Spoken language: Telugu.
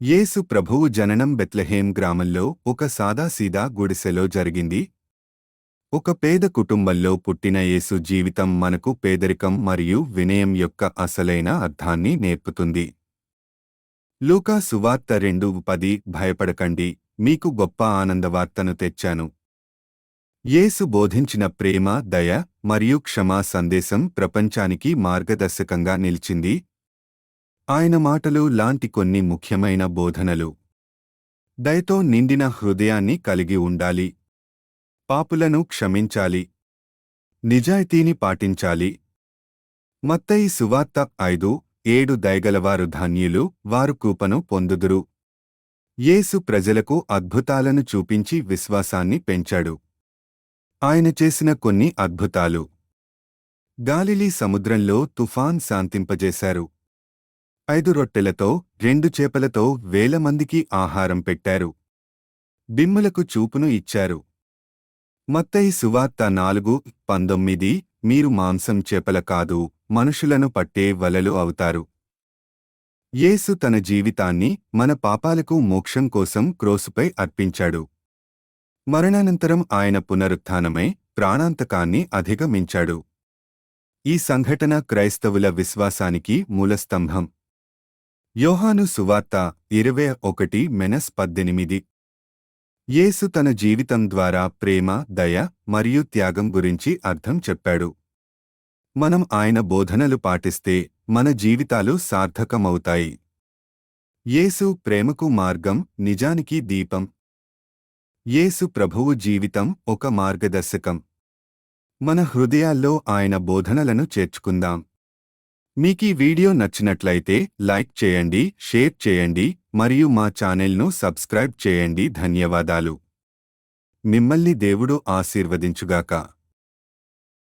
యేసు ప్రభువు జననం బెత్లెహేం గ్రామంలో ఒక సాదాసీదా గుడిసెలో జరిగింది. ఒక పేద కుటుంబంలో పుట్టిన యేసు జీవితం మనకు పేదరికం మరియు వినయం యొక్క అసలైన అర్థాన్ని నేర్పుతుంది. లూకా సువార్త రెండు పది భయపడకండి మీకు గొప్ప ఆనందవార్తను తెచ్చాను. యేసు బోధించిన ప్రేమ దయ మరియు క్షమా సందేశం ప్రపంచానికి మార్గదర్శకంగా నిలిచింది. ఆయన మాటలు లాంటి కొన్ని ముఖ్యమైన బోధనలు. దయతో నిండిన హృదయాన్ని కలిగి ఉండాలి. పాపులను క్షమించాలి. నిజాయితీని పాటించాలి. మత్తయి సువార్త ఐదు ఏడు దయగలవారు ధాన్యులు వారు కూపను పొందుదురు. యేసు ప్రజలకు అద్భుతాలను చూపించి విశ్వాసాన్ని పెంచాడు. ఆయన చేసిన కొన్ని అద్భుతాలు. గాలిలీ సముద్రంలో తుఫాన్ శాంతింపజేశారు. ఐదు రొట్టెలతో రెండు చేపలతో వేల మందికి ఆహారం పెట్టారు. బిమ్ములకు చూపును ఇచ్చారు. మత్తయి సువార్త నాలుగు పంతొమ్మిది మీరు మాంసం చేపల కాదు మనుషులను పట్టే వలలు అవుతారు. యేసు తన జీవితాన్ని మన పాపాలకు మోక్షం కోసం క్రోసుపై అర్పించాడు. మరణానంతరం ఆయన పునరుత్థానమై ప్రాణాంతకాన్ని అధిగమించాడు. ఈ సంఘటన క్రైస్తవుల విశ్వాసానికి మూలస్తంభం. యోహాను సువార్త ఇరవై ఒకటి మెనస్ పద్దెనిమిది. యేసు తన జీవితం ద్వారా ప్రేమ దయ మరియు త్యాగం గురించి అర్థం చెప్పాడు. మనం ఆయన బోధనలు పాటిస్తే మన జీవితాలు సార్థకమవుతాయి. యేసు ప్రేమకు మార్గం నిజానికి దీపం. యేసు ప్రభువు జీవితం ఒక మార్గదర్శకం. మన హృదయాల్లో ఆయన బోధనలను చేర్చుకుందాం. మీకీ వీడియో నచ్చినట్లయితే లైక్ చేయండి షేర్ చేయండి మరియు మా ఛానల్ను సబ్స్క్రైబ్ చేయండి. ధన్యవాదాలు. మిమ్మల్ని దేవుడు ఆశీర్వదించుగాక.